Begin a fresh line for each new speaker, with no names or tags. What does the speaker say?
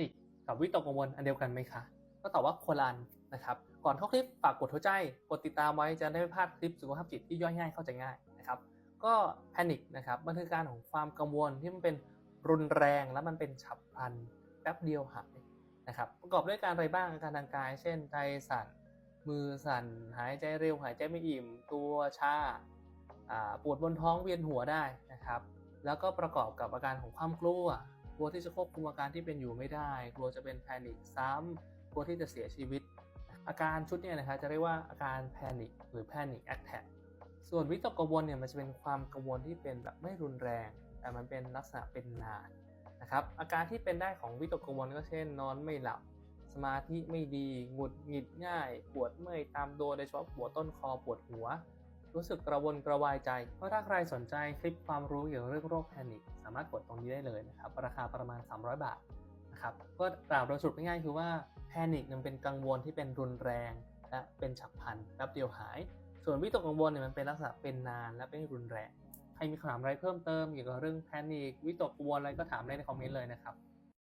นิคกับวิตกกังวลอันเดียวกันไหมคะ ก็ตอบว่าคนละอันนะครับ ก่อนเข้าคลิปฝากกดหัวใจ กดติดตามไว้จะได้ไม่พลาดคลิปสุขภาพจิตที่ย่อยง่ายเข้าใจง่ายนะครับ ก็แพนิคนะครับ มันคือการของความกังวลที่มันเป็นรุนแรงและมันเป็นฉับพลันแป๊บเดียวหายนะครับ ประกอบด้วยการอะไรบ้างอาการทางกาย เช่นใจสั่น มือสั่น หายใจเร็ว หายใจไม่อิ่ม ตัวชาปวดบนท้องเวียนหัวได้นะครับ แล้วก็ประกอบกับอาการของความกลัว ลัวที่จะควบคุมอาการที่เป็นอยู่ไม่ได้ กลัวจะเป็นแพนิคซ้ำกลัวที่จะเสียชีวิต อาการชุดนี่ยนะครับจะเรียกว่าอาการแพนิคหรือ panic attack ส่วนวิตกกังวลเนี่ยมันจะเป็นความกังวลที่เป็นแบบไม่รุนแรง แต่มันเป็นลักษณะเป็นนานนะครับอาการที่เป็นได้ของวิตกกังวลก็เช่น นอนไม่หลับ สมาธิไม่ดี หงุดหงิดง่าย ปวดเมื่อยตามตัวโดยเฉพาะปวดต้นคอปวดหัว รู้สึกกระวนกระวายใจ เพราะถ้าใครสนใจคลิปความรู้เกี่ยวกับเรื่องโรคแพนิคสามารถกดตรงนี้ได้เลยนะครับ ราคาประมาณ 300 บาทนะครับก็กล่าวโดยสรุปง่ายๆคือว่าแพนิคมันเป็นกังวลที่เป็นรุนแรง และเป็นฉับพลันแป๊บเดียวหาย ส่วนวิตกกังวลเนี่ยมันเป็นลักษณะเป็นนานและเป็นรุนแรง ใครมีคำถามอะไรเพิ่มเติมเกี่ยวกับเรื่องแพนิควิตกกังวลอะไรก็ถามได้ในคอมเมนต์เลยนะครับ